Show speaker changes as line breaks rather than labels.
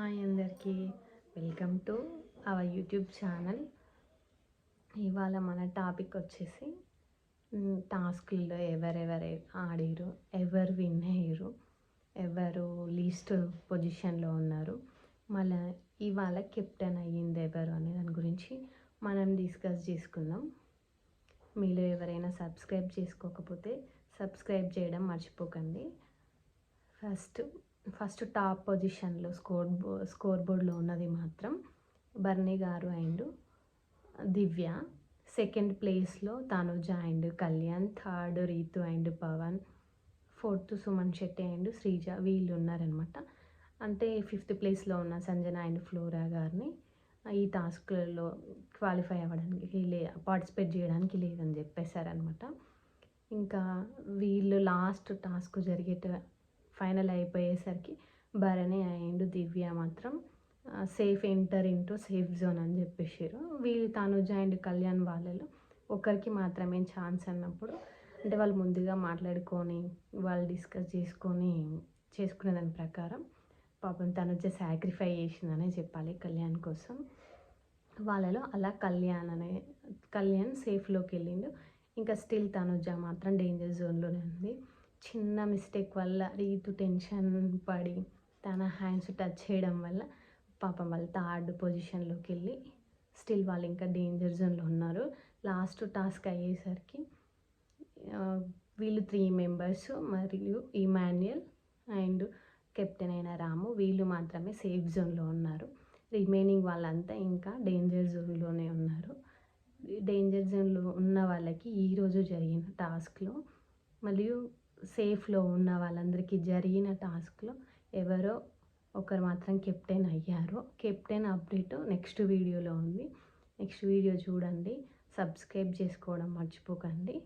Hi అందరికీ. Welcome to our YouTube channel. ఇవాళ మన టాపిక్ వచ్చేసి టాస్క్లో ఎవరెవరు ఆడిరు ఎవరు విన్ అయ్యారు ఎవరు లీస్ట్ పొజిషన్లో ఉన్నారు. మళ్ళీ ఇవాళ కెప్టెన్ అయ్యింది ఎవరు అనే దాని గురించి మనం డిస్కస్ చేసుకుందాం. మీరు ఎవరైనా సబ్స్క్రైబ్ చేసుకోకపోతే సబ్స్క్రైబ్ చేయడం మర్చిపోకండి. ఫస్ట్ ఫస్ట్ టాప్ పొజిషన్లో స్కోర్ బో స్కోర్ బోర్డ్లో ఉన్నది మాత్రం బర్నీ గారు అండ్ దివ్య. సెకండ్ ప్లేస్లో Tanuja and Kalyan. Third Ritu and Pawan. Fourth Suman Shetty and Sreeja వీళ్ళు ఉన్నారనమాట అంటే ఫిఫ్త్ ప్లేస్లో ఉన్న సంజన అండ్ ఫ్లోరా గారిని ఈ టాస్క్లలో క్వాలిఫై అవ్వడానికి లే పార్టిసిపేట్ చేయడానికి లేదని చెప్పేశారనమాట ఇంకా వీళ్ళు లాస్ట్ టాస్క్ జరిగేట ఫైనల్ అయిపోయేసరికి భరణి అండ్ దివ్య మాత్రం safe enter into safe zone అని చెప్పేసారు వీళ్ళు తనుజ అండ్ కళ్యాణ్ వాళ్ళలో. ఒకరికి మాత్రమే ఛాన్స్ అన్నప్పుడు అంటే వాళ్ళు ముందుగా మాట్లాడుకొని వాళ్ళు డిస్కస్ చేసుకొని చేసుకునే దాని ప్రకారం పాపం తనుజ సాక్రిఫై చేసిందనే చెప్పాలి కళ్యాణ్ కోసం. వాళ్ళలో అలా కళ్యాణ్ అనే కళ్యాణ్ సేఫ్లోకి వెళ్ళిండు. ఇంకా స్టిల్ తనుజ మాత్రం డేంజర్ జోన్లోనే ఉంది. చిన్న మిస్టేక్ వల్ల రీతు టెన్షన్ పడి తన హ్యాండ్స్ టచ్ చేయడం వల్ల పాపం వాళ్ళు థర్డ్ పొజిషన్లోకి వెళ్ళి స్టిల్ వాళ్ళు ఇంకా డేంజర్ జోన్లో ఉన్నారు. లాస్ట్ టాస్క్ అయ్యేసరికి వీళ్ళు త్రీ మెంబర్స్ మరియు ఇమాన్యుయల్ అండ్ కెప్టెన్ అయిన రాము వీళ్ళు మాత్రమే సేఫ్ జోన్లో ఉన్నారు. రిమైనింగ్ వాళ్ళంతా ఇంకా డేంజర్ జోన్లోనే ఉన్నారు. డేంజర్ జోన్లో ఉన్న వాళ్ళకి ఈరోజు జరిగిన టాస్క్లో మరియు సేఫ్లో ఉన్న వాళ్ళందరికీ జరిగిన టాస్క్లో ఎవరో ఒకరు మాత్రం కెప్టెన్ అయ్యారు. కెప్టెన్ అప్డేట్ నెక్స్ట్ వీడియోలో ఉంది. నెక్స్ట్ వీడియో చూడండి. సబ్స్క్రైబ్ చేసుకోవడం మర్చిపోకండి.